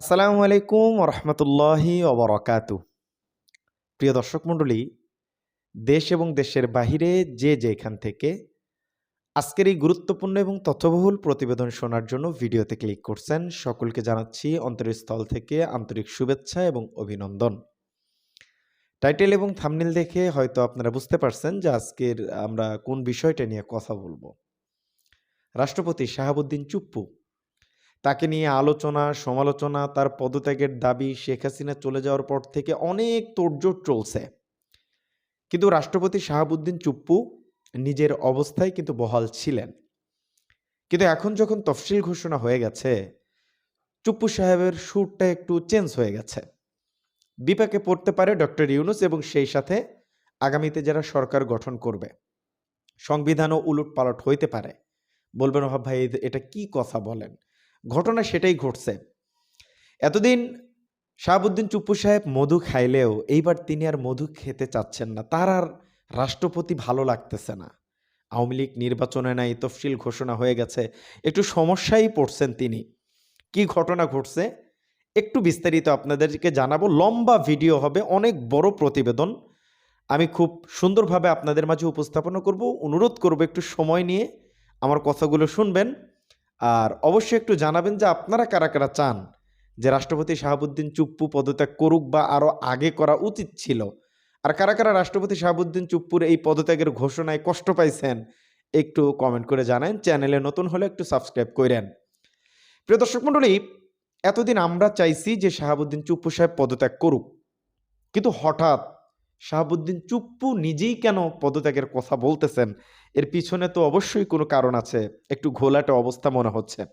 আসসালামু আলাইকুম রহমতুল্লাহি অবরকাতু প্রিয় দর্শক মণ্ডলী, দেশ এবং দেশের বাহিরে যে যেখান থেকে আজকের এই গুরুত্বপূর্ণ এবং তথ্যবহুল প্রতিবেদন শোনার জন্য ভিডিওতে ক্লিক করছেন, সকলকে জানাচ্ছি অন্তরস্থল থেকে আন্তরিক শুভেচ্ছা এবং অভিনন্দন। টাইটেল এবং থামনেল দেখে হয়তো আপনারা বুঝতে পারছেন যে আজকের আমরা কোন বিষয়টা নিয়ে কথা বলব। রাষ্ট্রপতি শাহাবুদ্দিন চুপ্পু তাকে নিয়ে আলোচনা, সমালোচনা, তার পদত্যাগের দাবি শেখ হাসিনা চলে যাওয়ার পর থেকে অনেক তোড়জোড় চলছে। কিন্তু রাষ্ট্রপতি শাহাবুদ্দিন চুপ্পু নিজের অবস্থায় কিন্তু বহাল ছিলেন। কিন্তু এখন যখন তফসিল ঘোষণা হয়ে গেছে, চুপ্পু সাহেবের সুরটা একটু চেঞ্জ হয়ে গেছে। বিপাকে পড়তে পারে ডক্টর ইউনুস এবং সেই সাথে আগামীতে যারা সরকার গঠন করবে। সংবিধানও উলট পালট হইতে পারে। বলবেন ওহাব ভাই, এটা কি কথা বলেন? ঘটনা সেটাই ঘটছে। এতদিন শাহাবুদ্দিন চুপ্পু সাহেব মধু খাইলেও এইবার তিনি আর মধু খেতে চাচ্ছেন না। তার আর রাষ্ট্রপতি ভালো লাগতেছে না। আওয়ামী লীগ নির্বাচনে নাই, তফসিল ঘোষণা হয়ে গেছে। একটু সমস্যায় পড়ছেন তিনি। কি ঘটনা ঘটছে? একটু বিস্তারিত আপনাদেরকে জানাব। লম্বা ভিডিও হবে, অনেক বড় প্রতিবেদন। আমি খুব সুন্দরভাবে আপনাদের মাঝে উপস্থাপনা করব। অনুরোধ করব একটু সময় নিয়ে আমার কথাগুলো শুনবেন। আর অবশ্যই একটু জানাবেন যে আপনারা কারা কারা চান যে রাষ্ট্রপতি শাহাবুদ্দিন চুপ্পু পদত্যাগ করুক বা আরও আগে করা উচিত ছিল। আর কারা কারা রাষ্ট্রপতি শাহাবুদ্দিন চুপ্পুর এই পদত্যাগের ঘোষণায় কষ্ট পাইছেন একটু কমেন্ট করে জানান, চ্যানেলে নতুন হলে একটু সাবস্ক্রাইব করেন প্রিয় দর্শক মণ্ডলী, এতদিন আমরা চাইছি যে শাহাবুদ্দিন চুপ্পু সাহেব পদত্যাগ করুক। কিন্তু হঠাৎ শাহাবুদ্দিন চুপ্পু নিজেই কেন পদত্যাগের কথা বলতেছেন? এর পিছনে তো অবশ্যই কোনো কারণ আছে। একটু ঘোলাটে অবস্থা মনে হচ্ছে।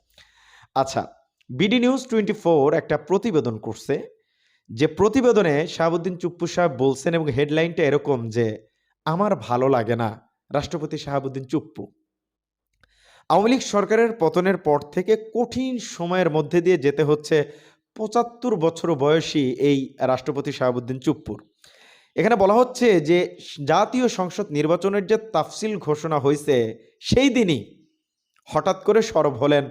আচ্ছা বিডি নিউজ টোয়েন্টি ফোর একটা প্রতিবেদন করছে। যে প্রতিবেদনে শাহাবুদ্দিন চুপ্পু সাহেব বলছেন এবং হেডলাইনটা এরকম যে, আমার ভালো লাগে না। রাষ্ট্রপতি শাহাবুদ্দিন চুপ্পু। আওয়ামী লীগ সরকারের পতনের পর থেকে কঠিন সময়ের মধ্যে দিয়ে যেতে হচ্ছে পঁচাত্তর বছর বয়সী এই রাষ্ট্রপতি শাহাবুদ্দিন চুপ্পুর। এখানে বলা হচ্ছে যে জাতীয় সংসদ নির্বাচনের যে তাফসিল ঘোষণা হয়েছে, সেই দিনই হঠাৎ করে সরব হলেন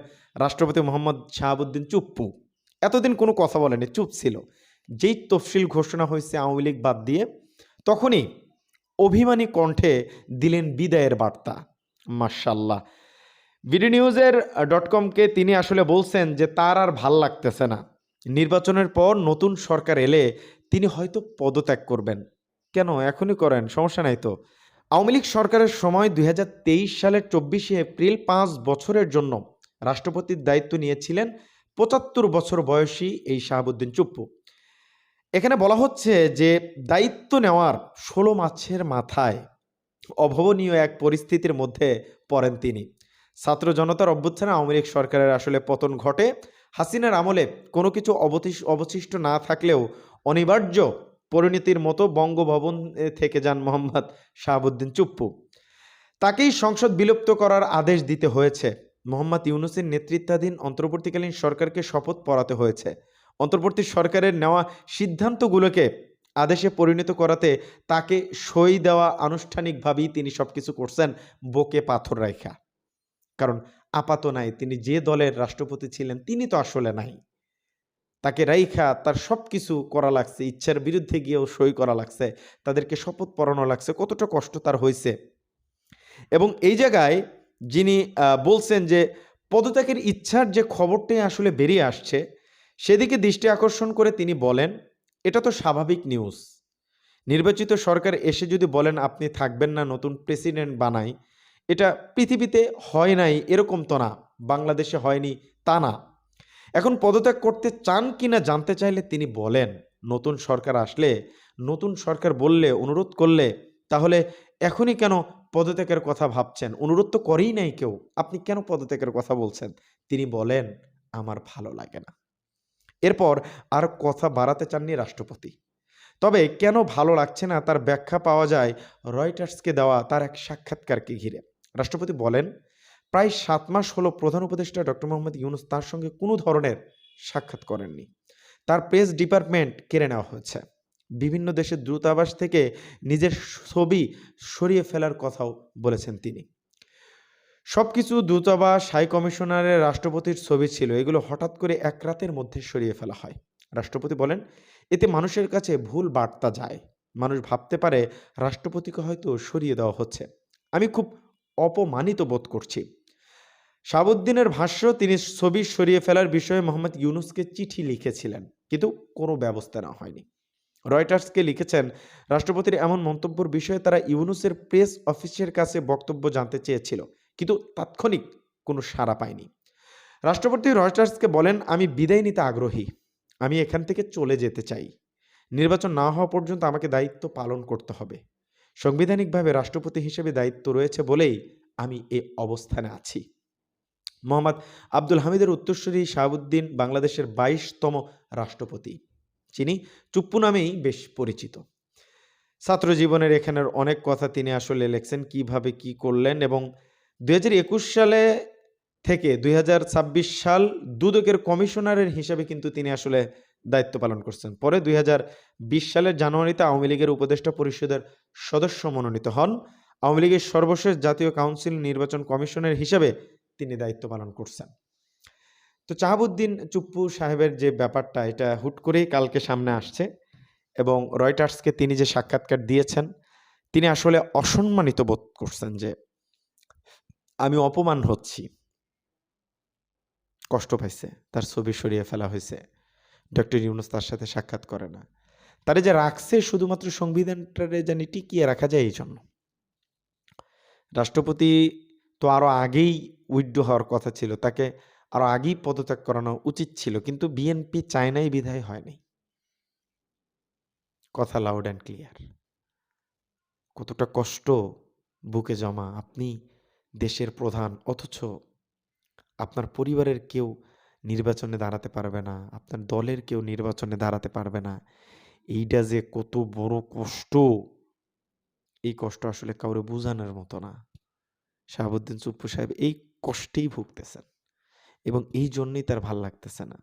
রাষ্ট্রপতি মোহাম্মদ শাহাবুদ্দিন চুপ্পু। এতদিন কোনো কথা বলেনি চুপ ছিল। যেই তফসিল ঘোষণা হয়েছে আওয়ামী লীগ বাদ দিয়ে, তখনই অভিমানী কণ্ঠে দিলেন বিদায়ের বার্তা। মার্শাল্লাহ বিডি নিউজের ডট কমকে তিনি আসলে বলছেন যে তার আর ভালো লাগতেছে না। নির্বাচনের পর নতুন সরকার এলে তিনি হয়তো পদত্যাগ করবেন। কেন? এখনই করেন, সমস্যা নাই তো। আওয়ামী লীগ সরকারের সময় দু হাজার তেইশ সালের চব্বিশে এপ্রিল পাঁচ বছরের জন্য রাষ্ট্রপতির দায়িত্ব নিয়েছিলেন পঁচাত্তর বছর বয়সী এই শাহাবুদ্দিন চুপ্পু। এখানে বলা হচ্ছে যে, দায়িত্ব নেওয়ার ষোলো মাসের মাথায় অভাবনীয় এক পরিস্থিতির মধ্যে পড়েন তিনি। ছাত্র জনতার অভ্যুত্থানে আওয়ামী লীগ সরকারের আসলে পতন ঘটে। হাসিনার আমলে কোনো কিছু অবশিষ্ট না থাকলেও অনিবার্য পরিণতির মতো বঙ্গভবন থেকে যান মোহাম্মদ শাহাবুদ্দিন চুপ্পু। তাকেই সংসদ বিলুপ্ত করার আদেশ দিতে হয়েছে। মোহাম্মদ ইউনুসের নেতৃত্বাধীন অন্তর্বর্তীকালীন সরকারকে শপথ পড়াতে হয়েছে। অন্তর্বর্তী সরকারের নেওয়া সিদ্ধান্তগুলোকে আদেশে পরিণত করাতে তাকে সই দেওয়া আনুষ্ঠানিকভাবেই তিনি সব কিছু করছেন বুকে পাথর রাখা কারণ আপাত নাই তিনি যে দলের রাষ্ট্রপতি ছিলেন, তিনি তো আসলে নাই। তাকে রাইখা তার সব কিছু করা লাগছে, ইচ্ছার বিরুদ্ধে গিয়েও সই করা লাগছে, তাদেরকে শপথ পড়ানো লাগছে, কতটা কষ্ট তার হয়েছে। এবং এই জায়গায় যিনি বলছেন যে পদত্যাগের ইচ্ছার যে খবরটাই আসলে বেরিয়ে আসছে, সেদিকে দৃষ্টি আকর্ষণ করে তিনি বলেন, এটা তো স্বাভাবিক নিউজ নির্বাচিত সরকার এসে যদি বলেন আপনি থাকবেন না, নতুন প্রেসিডেন্ট বানাই, এটা পৃথিবীতে হয় নাই, এরকম তো না, বাংলাদেশে হয়নি, তা না। এখন পদত্যাগ করতে চান কিনা জানতে চাইলে তিনি বলেন, নতুন সরকার আসলে, নতুন সরকার বললে, অনুরোধ করলে, তাহলে এখনই কেন পদত্যাগের কথা ভাবছেন? অনুরোধ তো করেই নাই কেউ। আপনি কেন পদত্যাগের কথা বলছেন? তিনি বলেন, আমার ভালো লাগে না। এরপর আর কথা বাড়াতে চাননি রাষ্ট্রপতি। তবে কেন ভালো লাগছে না তার ব্যাখ্যা পাওয়া যায় রয়টার্সকে দেওয়া তার এক সাক্ষাৎকারকে ঘিরে। রাষ্ট্রপতি বলেন প্রায় সাত মাস হলো প্রধান উপদেষ্টা ডক্টর মোহাম্মদ ইউনুস তার সঙ্গে কোনো ধরনের সাক্ষাৎ করেননি। তার প্রেস ডিপার্টমেন্ট কেড়ে নেওয়া হয়েছে। বিভিন্ন দেশের দূতাবাস থেকে নিজের ছবি সরিয়ে ফেলার কথাও বলেছেন তিনি। সব কিছু দূতাবাস, হাই কমিশনারের রাষ্ট্রপতির ছবি ছিল। এগুলো হঠাৎ করে এক রাতের মধ্যে সরিয়ে ফেলা হয়। রাষ্ট্রপতি বলেন, এতে মানুষের কাছে ভুল বার্তা যায়। মানুষ ভাবতে পারে রাষ্ট্রপতিকে হয়তো সরিয়ে দেওয়া হচ্ছে। আমি খুব অপমানিত বোধ করছি। শাহাবুদ্দিনের ভাষ্য, তিনি ছবি সরিয়ে ফেলার বিষয়ে মোহাম্মদ ইউনুসকে চিঠি লিখেছিলেন, কিন্তু কোনো ব্যবস্থা নেওয়া হয়নি। রয়টার্সকে লিখেছেন, রাষ্ট্রপতির এমন মন্তব্যের বিষয়ে তারা ইউনুসের প্রেস অফিসের কাছে বক্তব্য জানতে চেয়েছিল, কিন্তু তাৎক্ষণিক কোনো সাড়া পায়নি। রাষ্ট্রপতি রয়টার্সকে বলেন, আমি বিদায় নিতে আগ্রহী, আমি এখান থেকে চলে যেতে চাই। নির্বাচন না হওয়া পর্যন্ত আমাকে দায়িত্ব পালন করতে হবে। সাংবিধানিকভাবে রাষ্ট্রপতি হিসেবে দায়িত্ব রয়েছে বলেই আমি এ অবস্থানে আছি। মোহাম্মদ আব্দুল হামিদের উত্তরসূরি শাহাবুদ্দিন বাংলাদেশের বাইশতম রাষ্ট্রপতি, যিনি চুপ্পু নামেই বেশ পরিচিত। ছাত্র জীবনের এখানের অনেক কথা তিনি আসলে লেখছেন, কীভাবে কি করলেন এবং দুই হাজার একুশ সালে থেকে দুই হাজার ছাব্বিশ সাল দুদকের কমিশনারের হিসাবে কিন্তু তিনি আসলে দায়িত্ব পালন করছেন। পরে দুই হাজার বিশ সালের জানুয়ারিতে আওয়ামী লীগের উপদেষ্টা পরিষদের সদস্য মনোনীত হন। আওয়ামী লীগের সর্বশেষ জাতীয় কাউন্সিল নির্বাচন কমিশনের হিসাবে তিনি দায়িত্ব পালন করছেন। তো চাহাবুদ্দিন চুপ্পু সাহেবের যে ব্যাপারটা, এটা হুট করেই কালকে সামনে আসছে এবং রয়টার্সকে তিনি যে সাক্ষাৎকার দিয়েছেন, তিনি আসলে অসম্মানিত বোধ করছেন যে আমি অপমান হচ্ছি। কষ্ট পাইছে, তার ছবি সরিয়ে ফেলা হয়েছে। ডক্টর ইউনুস তার সাথে সাক্ষাৎ করে না। তারে যে রাখছে শুধুমাত্র সংবিধানটারে জানি টিকিয়ে রাখা যায় এই জন্য রাষ্ট্রপতি তো আরও আগেই উইথড্র হওয়ার কথা ছিল। তাকে আরও আগেই পদত্যাগ করানো উচিত ছিল, কিন্তু বিএনপি চায়নাই বিধায় হয়নি। কথা লাউড অ্যান্ড ক্লিয়ার কতটা কষ্ট বুকে জমা। আপনি দেশের প্রধান, অথচ আপনার পরিবারের কেউ নির্বাচনে দাঁড়াতে পারবে না, আপনার দলের কেউ নির্বাচনে দাঁড়াতে পারবে না। এইটা যে কত বড় কষ্ট, এই কষ্ট আসলে কাউরে বোঝানোর মতো না। শাহাবুদ্দিন চুপ্পু সাহেব এই কষ্টেই ভুগতেছেন এবং এই জন্যই তার ভালো লাগতেছে না।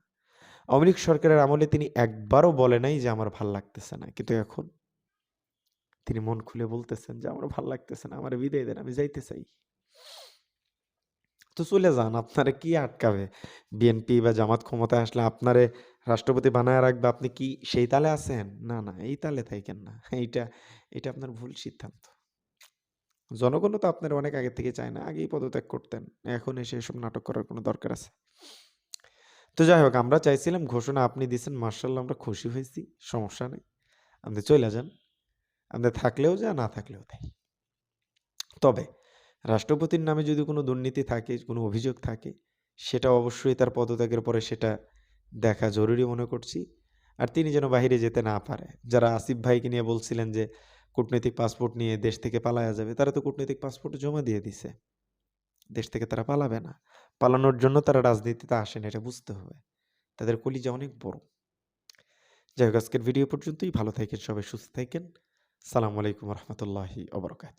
আওয়ামী সরকারের আমলে তিনি একবারও বলে নাই যে আমার ভালো লাগতেছে না। কিন্তু এখন তিনি মন খুলে বলতেছেন যে আমার ভালো লাগতেছে না, আমার বিদায় দেন, আমি যাইতে চাই। তো চলে যান, আপনারে কি আটকাবে? বিএনপি বা জামাত ক্ষমতায় আসলে আপনারে রাষ্ট্রপতি বানায় রাখবে, আপনি কি সেই তালে আছেন? না না, এই তালে থাকেন না। এইটা, এটা আপনার ভুল সিদ্ধান্ত। জনগণও তো আপনার অনেক আগে থেকে চায় না, আগেই পদত্যাগ করতেন। এখন এসে এসব নাটক করার কোনো দরকার আছে? তো যাই হোক, আমরা চাইছিলাম ঘোষণা আপনি দিয়েছেন, মার্শাল্লাহ আমরা খুশি হয়েছি, সমস্যা নেই। আপনি চলে যান। আপনি থাকলেও যা, না থাকলেও তাই। তবে রাষ্ট্রপতির নামে যদি কোনো দুর্নীতি থাকে, কোনো অভিযোগ থাকে, সেটা অবশ্যই তার পদত্যাগের পরে সেটা দেখা জরুরি মনে করছি। আর তিনি যেন বাইরে যেতে না পারে। যারা আসিফ ভাইকে নিয়ে বলছিলেন যে কূটনৈতিক পাসপোর্ট নিয়ে দেশ থেকে পালায়া যাবে, তারা তো কূটনৈতিক পাসপোর্ট জমা দিয়ে দিছে। দেশ থেকে তারা পালাবে না। পালানোর জন্য তারা রাজনীতিতে আসেন, এটা বুঝতে হবে। তাদের কলিজা অনেক বড়। যাই হোক আজকের ভিডিও পর্যন্তই। ভালো থাকেন সবাই, সুস্থ থাকেন। সালামু আলাইকুম রহমতুল্লাহি অবরকাত